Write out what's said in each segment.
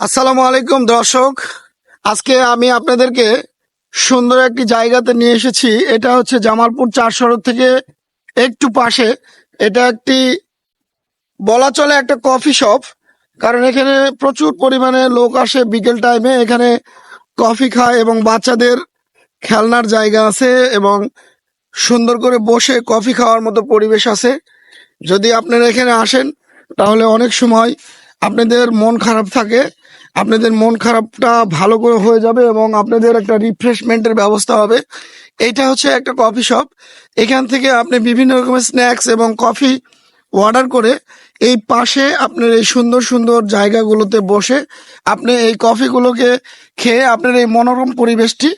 আসসালামু আলাইকুম, দর্শক। আজকে আমি আপনাদেরকে সুন্দর একটি জায়গাতে নিয়ে এসেছি। এটা হচ্ছে জামালপুর চার সড়ক থেকে একটু পাশে। এটা একটি বলা চলে একটা কফি শপ, কারণ এখানে প্রচুর পরিমাণে লোক আসে বিকেল টাইমে। এখানে কফি খায় এবং বাচ্চাদের খেলনার জায়গা আছে এবং সুন্দর করে বসে কফি খাওয়ার মতো পরিবেশ আছে। যদি আপনারা এখানে আসেন, তাহলে অনেক সময় আপনাদের মন খারাপ থাকে। আপনাদের মন খারাপটা ভালো করে হয়ে যাবে এবং আপনাদের একটা রিফ্রেশমেন্টের ব্যবস্থা হবে। এটা হচ্ছে একটা কফি শপ এখান থেকে আপনি বিভিন্ন রকমের স্ন্যাক্স এবং কফি অর্ডার করে এই পাশে আপনার এই সুন্দর সুন্দর জায়গাগুলোতে বসে আপনি এই কফিগুলোকে খেয়ে আপনার এই মনোরম পরিবেশটি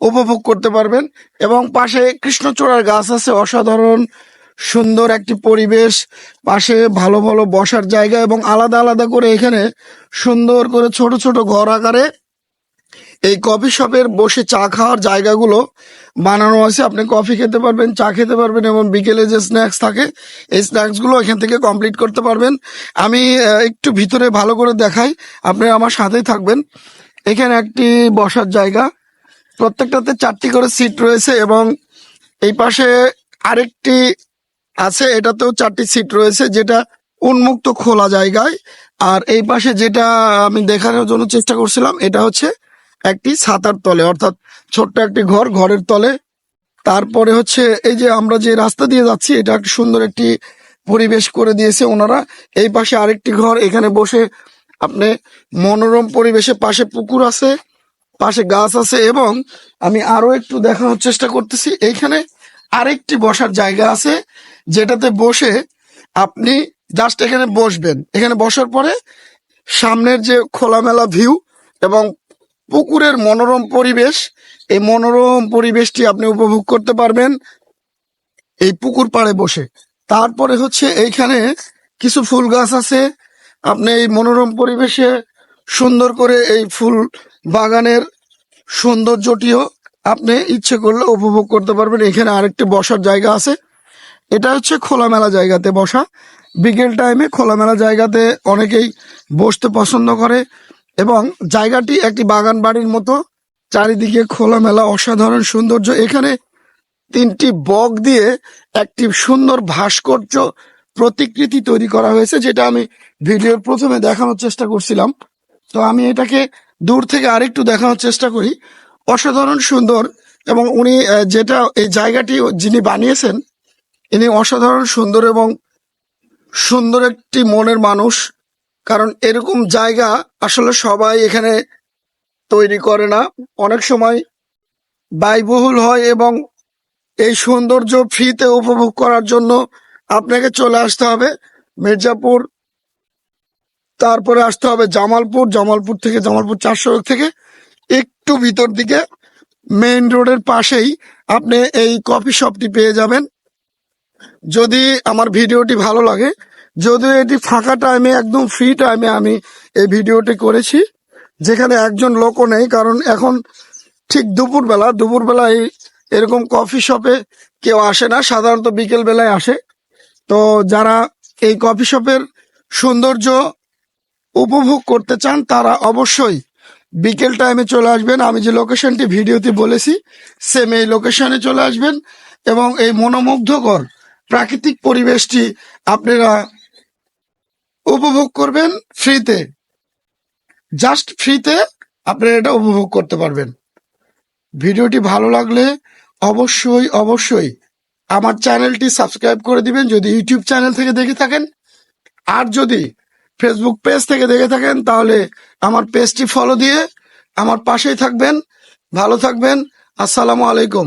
উপভোগ করতে পারবেন। এবং পাশে কৃষ্ণচূড়ার গাছ আছে, অসাধারণ সুন্দর একটি পরিবেশ, পাশে ভালো ভালো বসার জায়গা এবং আলাদা আলাদা করে এখানে সুন্দর করে ছোট ছোট ঘর আকারে এই কফি শপের বসে চা খাওয়ার জায়গাগুলো বানানো আছে। আপনি কফি খেতে পারবেন, চা খেতে পারবেন এবং বিকেলে যে স্ন্যাক্স থাকে, এই স্ন্যাক্সগুলো এখান থেকে কমপ্লিট করতে পারবেন। আমি একটু ভিতরে ভালো করে দেখাই, আপনি আমার সাথেই থাকবেন। এখানে একটি বসার জায়গা, প্রত্যেকটাতে চারটি করে সিট রয়েছে এবং এই পাশে আরেকটি আছে, এটাতেও চারটি সিট রয়েছে যেটা উন্মুক্ত খোলা জায়গায়। আর এই পাশে যেটা আমি দেখানোর জন্য চেষ্টা করছিলাম, এটা হচ্ছে একটি ছাতার তলে, অর্থাৎ ছোট্ট একটি ঘর, ঘরের তলে। তারপরে হচ্ছে এই যে আমরা যে রাস্তা দিয়ে যাচ্ছি, এটা একটা সুন্দর একটি পরিবেশ করে দিয়েছে ওনারা। এই পাশে আরেকটি ঘর, এখানে বসে আপনি মনোরম পরিবেশে পাশে পুকুর আছে, পাশে গাছ আছে এবং আমি আরও একটু দেখানোর চেষ্টা করতেছি এইখানে আরেকটি বসার জায়গা আছে। যেটাতে বসে আপনি জাস্ট এখানে বসবেন। এখানে বসার পরে সামনের যে খোলামেলা ভিউ এবং পুকুরের মনোরম পরিবেশ, এই মনোরম পরিবেশটি আপনি উপভোগ করতে পারবেন এই পুকুর পাড়ে বসে। তারপরে হচ্ছে এইখানে কিছু ফুল গাছ আছে। আপনি এই মনোরম পরিবেশে সুন্দর করে এই ফুল বাগানের সৌন্দর্যটিও আপনি ইচ্ছে করলে উপভোগ করতে পারবেন। এখানে আরেকটি বসার জায়গা আছে। এটা হচ্ছে খোলামেলা জায়গাতে বসা। বিকেল টাইমে খোলামেলা জায়গাতে অনেকেই বসতে পছন্দ করে এবং জায়গাটি একটি বাগান বাড়ির মতো। চারিদিকে খোলামেলা, অসাধারণ সৌন্দর্য। এখানে তিনটি বক দিয়ে একটি সুন্দর ভাস্কর্য প্রতিকৃতি তৈরি করা হয়েছে, যেটা আমি ভিডিওর প্রথমে দেখানোর চেষ্টা করছিলাম। তো আমি এটাকে দূর থেকে আরেকটু দেখানোর চেষ্টা করি। অসাধারণ সুন্দর এবং উনি যেটা এই জায়গাটি যিনি বানিয়েছেন ইনি অসাধারণ, সুন্দর এবং সুন্দর একটি মনের মানুষ। কারণ এরকম জায়গা আসলে সবাই এখানে তৈরি করে না। অনেক সময় ব্যয়বহুল হয় এবং এই সৌন্দর্য ফ্রিতে উপভোগ করার জন্য আপনাকে চলে আসতে হবে মির্জাপুর, তারপরে আসতে হবে জামালপুর জামালপুর থেকে জামালপুর চার সড়ক থেকে একটু ভিতর দিকে। মেইন রোডের পাশেই আপনি এই কফি শপটি পেয়ে যাবেন। যদি আমার ভিডিওটি ভালো লাগে, যদিও এটি ফাঁকা টাইমে একদম ফ্রি টাইমে আমি এই ভিডিওটি করেছি, যেখানে একজন লোকও নেই, কারণ এখন ঠিক দুপুরবেলা দুপুরবেলায় এরকম কফি শপে কেউ আসে না, সাধারণত বিকেল বেলায় আসে। তো যারা এই কফি শপের সৌন্দর্য উপভোগ করতে চান, তারা অবশ্যই বিকেল টাইমে চলে আসবেন। আমি যে লোকেশনটি ভিডিওতে বলেছি সেম এই লোকেশনে চলে আসবেন এবং এই মনোমুগ্ধকর প্রাকৃতিক পরিবেশটি আপনারা উপভোগ করবেন ফ্রিতে। জাস্ট ফ্রিতে আপনারা এটা উপভোগ করতে পারবেন। ভিডিওটি ভালো লাগলে অবশ্যই অবশ্যই আমার চ্যানেলটি সাবস্ক্রাইব করে দিবেন যদি ইউটিউব চ্যানেল থেকে দেখে থাকেন। আর যদি ফেসবুক পেজ থেকে দেখে থাকেন, তাহলে আমার পেজটি ফলো দিয়ে আমার পাশেই থাকবেন। ভালো থাকবেন। আসসালামু আলাইকুম।